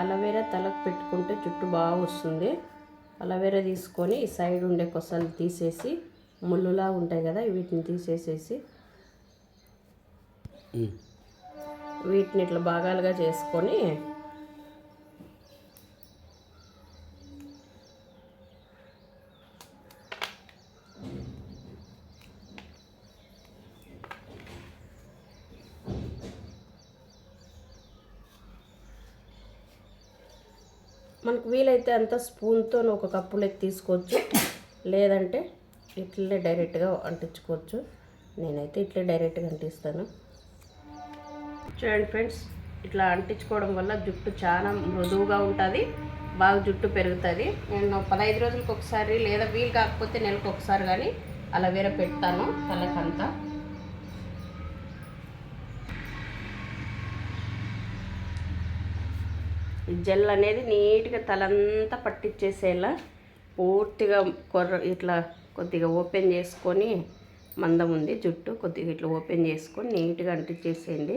Aloe vera తలకు పెట్టుకుంటే జుట్టు బాగా వస్తుంది. అలవేరా తీసుకొని ఈ సైడ్ ఉండే కొసలు తీసేసి ముళ్ళులా ఉంటాయి కదా వీటిని తీసేసేసి వీటిని ఇట్లా భాగాలుగా చేసుకొని మనకు వీలైతే అంత స్పూన్తో ఒక కప్పులోకి తీసుకోవచ్చు. లేదంటే ఇట్లనే డైరెక్ట్గా అంటించుకోవచ్చు. నేనైతే ఇట్లే డైరెక్ట్గా అంటిస్తాను. చూడండి ఫ్రెండ్స్ ఇట్లా అంటించుకోవడం వల్ల జుట్టు చాలా మృదువుగా ఉంటుంది బాగా జుట్టు పెరుగుతుంది. నేను పదహైదు రోజులకు ఒకసారి లేదా వీలు కాకపోతే నెలకు ఒకసారి కానీ అలా వేరే పెడతాను తలకంతా ఈ జెల్ అనేది నీట్గా తలంతా పట్టించేసేలా పూర్తిగా కొర్ర ఇట్లా కొద్దిగా ఓపెన్ చేసుకొని మందం ఉంది జుట్టు కొద్దిగా ఇట్లా ఓపెన్ చేసుకొని నీట్గా అంటించేసేయండి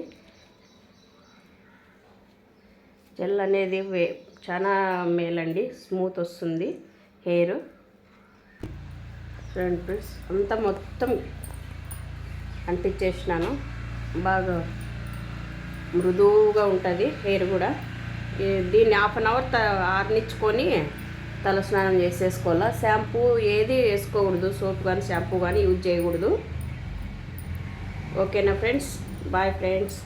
జెల్ అనేది వే చాలా మేలండి స్మూత్ వస్తుంది హెయిర్. చూడండి ఫ్రెండ్స్ అంతా మొత్తం అంటించేసినాను బాగా మృదువుగా ఉంటుంది హెయిర్ కూడా. దీన్ని హాఫ్ అన్ అవర్ త ఆరనిచ్చుకొని తలస్నానం చేసేసుకోవాలా. షాంపూ ఏది వేసుకోకూడదు సోప్ కానీ షాంపూ కానీ యూజ్ చేయకూడదు. ఓకేనా ఫ్రెండ్స్? Bye friends.